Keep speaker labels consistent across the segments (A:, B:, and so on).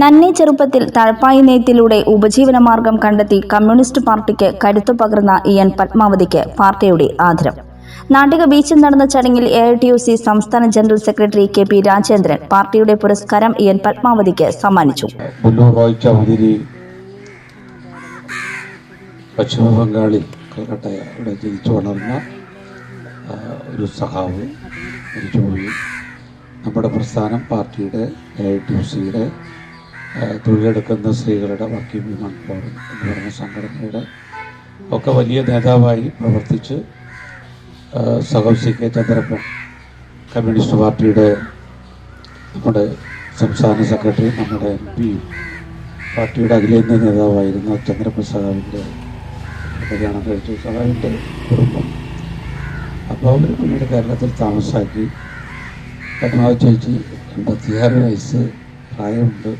A: നന്നെ ചെറുപ്പത്തിൽ തഴപ്പായി നെയ്ത്തിലൂടെ ഉപജീവനമാർഗം കണ്ടെത്തി കമ്മ്യൂണിസ്റ്റ് പാർട്ടിക്ക് കരുത്തു പകർന്ന ഇ എൻ പത്മാവതിക്ക് പാർട്ടിയുടെ ആദരം. നാട്ടിക ബീച്ചിൽ നടന്ന ചടങ്ങിൽ A I T U C സംസ്ഥാന general secretary K P Rajendran പാർട്ടിയുടെ പുരസ്കാരം ഇ എൻ പത്മാവതിക്ക് സമ്മാനിച്ചു.
B: പശ്ചിമ കൽക്കട്ടയുടെ ജനിച്ചു വളർന്ന ഒരു സഹാവ് മരിച്ചുപോയി. നമ്മുടെ പ്രസ്ഥാനം പാർട്ടിയുടെ എ ഐ ടി യു സിയുടെ തൊഴിലെടുക്കുന്ന സ്ത്രീകളുടെ വർക്കിംഗ് വിമൺ ഫോറം എന്ന് പറയുന്ന സംഘടനയുടെ ഒക്കെ വലിയ നേതാവായി പ്രവർത്തിച്ച് സഹോ സി കെ ചന്ദ്രപ്പൻ കമ്മ്യൂണിസ്റ്റ് പാർട്ടിയുടെ നമ്മുടെ സംസ്ഥാന സെക്രട്ടറി നമ്മുടെ എം പി പാർട്ടിയുടെ അഖിലേന്ത്യാ നേതാവായിരുന്ന ചന്ദ്രപ്രസാദിന്റെ കല്യാണം കഴിച്ചു. സഹാവിന്റെ കുടുംബം. അപ്പോൾ അവർ പിന്നീട് കേരളത്തിൽ താമസാക്കി. പത്മാവതി ചേച്ചി എൺപത്തിയാറ് വയസ്സ് പ്രായമുണ്ട്.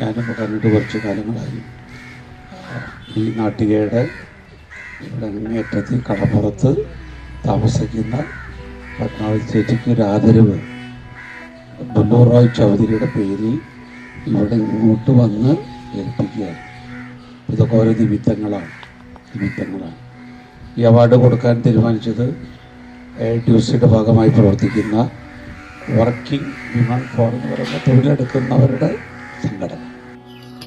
B: ഞാനും കണ്ടിട്ട് കുറച്ച് കാലങ്ങളായി. ഈ നാട്ടികയുടെ ഇവിടെ അങ്ങേയറ്റത്തിൽ കടപ്പുറത്ത് താമസിക്കുന്ന പത്മാവതി ചേച്ചിക്ക് ഒരു ആദരവ്. ബുല്ലൂർ റോയ് ചൗധരിയുടെ പേരിൽ ഇവിടെ ഇങ്ങോട്ട് വന്ന് ഏൽപ്പിക്കുകയാണ്. ഇതൊക്കെ ഓരോ നിമിത്തങ്ങളാണ് നിമിത്തങ്ങളാണ്. ഈ അവാർഡ് കൊടുക്കാൻ തീരുമാനിച്ചത് എ ടി സിയുടെ ഭാഗമായി പ്രവർത്തിക്കുന്ന വർക്കിംഗ് വിമൺ ഫോർ എന്ന് പറയുന്ന തൊഴിലെടുക്കുന്നവരുടെ സംഘടന.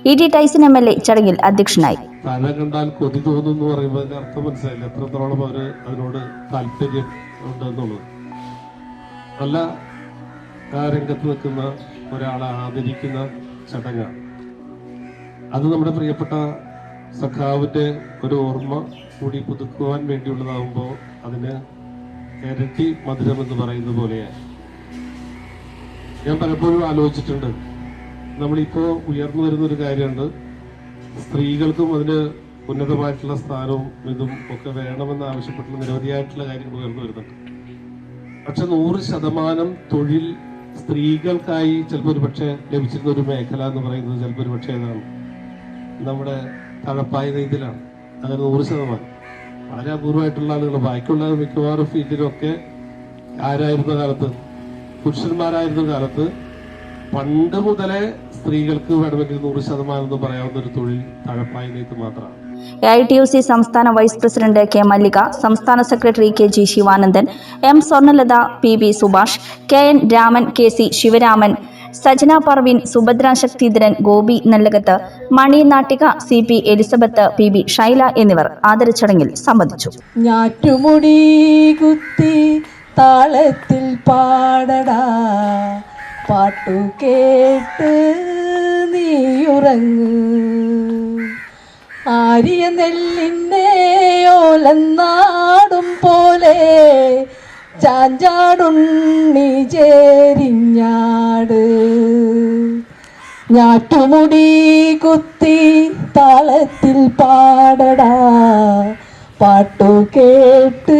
A: E T Taison M L A ചടങ്ങിൽ അധ്യക്ഷനായി.
C: തല കണ്ടാൽ കൊതി തോന്നും എന്ന് പറയുമ്പോൾ അതിന്റെ അർത്ഥം മനസ്സിലായില്ല. എത്രത്തോളം അവർ അതിനോട് താല്പര്യം ഉണ്ടെന്നുള്ളത്. നല്ല രംഗത്ത് നിൽക്കുന്ന ഒരാളെ ആദരിക്കുന്ന ചടങ്ങാണ്. അത് നമ്മുടെ പ്രിയപ്പെട്ട സഖാവിന്റെ ഒരു ഓർമ്മ കൂടി പുതുക്കുവാൻ വേണ്ടിയുള്ളതാകുമ്പോൾ അതിന് ഇരട്ടി മധുരം എന്ന് പറയുന്ന പോലെയാണ്. ഞാൻ പലപ്പോഴും ആലോചിച്ചിട്ടുണ്ട്. നമ്മളിപ്പോ ഉയർന്നു വരുന്ന ഒരു കാര്യമുണ്ട്. സ്ത്രീകൾക്കും അതിന് ഉന്നതമായിട്ടുള്ള സ്ഥാനവും ഇതും ഒക്കെ വേണമെന്ന് ആവശ്യപ്പെട്ടുള്ള നിരവധിയായിട്ടുള്ള കാര്യങ്ങൾ ഉയർന്നു വരുന്നുണ്ട്. പക്ഷെ നൂറ് ശതമാനം തൊഴിൽ സ്ത്രീകൾക്കായി ചിലപ്പോൾ ഒരു പക്ഷേ ലഭിച്ചിരുന്ന ഒരു മേഖല എന്ന് പറയുന്നത് ചിലപ്പോൾ ഒരു പക്ഷേ ഏതാണ് നമ്മുടെ തഴപ്പായ നെയ്തിലാണ് അങ്ങനെ നൂറ് ശതമാനം. വളരെ അപൂർവമായിട്ടുള്ള ആളുകൾ ബാക്കിയുള്ള മിക്കവാറും ഫീൽഡിലൊക്കെ ആരായിരുന്ന കാലത്ത്? പുരുഷന്മാരായിരുന്ന കാലത്ത്. പണ്ട് മുതലേ സ്ത്രീകൾക്ക് വേണമെങ്കിൽ നൂറ് ശതമാനം എന്ന് പറയാവുന്ന ഒരു തൊഴിൽ തഴപ്പായ നെയ്ത്ത് മാത്രമാണ്
A: A I T U C സംസ്ഥാന വൈസ് പ്രസിഡന്റ് കെ മല്ലിക സംസ്ഥാന secretary K G Sivanandan M Swarnalatha P B Subhash K N Raman K C Sivaraman Sajana Parveen Subhadra Sakthidharan Gopi Nallakath Mani Nattika C P Elizabeth P B Shaila എന്നിവർ ആദരച്ചടങ്ങിൽ സംബന്ധിച്ചു.
D: ഞാറ്റുമുടി കുത്തി താളത്തിൽ പാടടാ. പാട്ടു കേട്ട് നീയുറങ്ങ്. Area നെല്ലിന്റെ ഓലന്നാടും പോലെ ചാഞ്ചാടുണ്ണി ചേരിഞ്ഞാട് ഞാറ്റുമുടി കുത്തി താളത്തിൽ പാടടാ. പാട്ടു കേട്ട്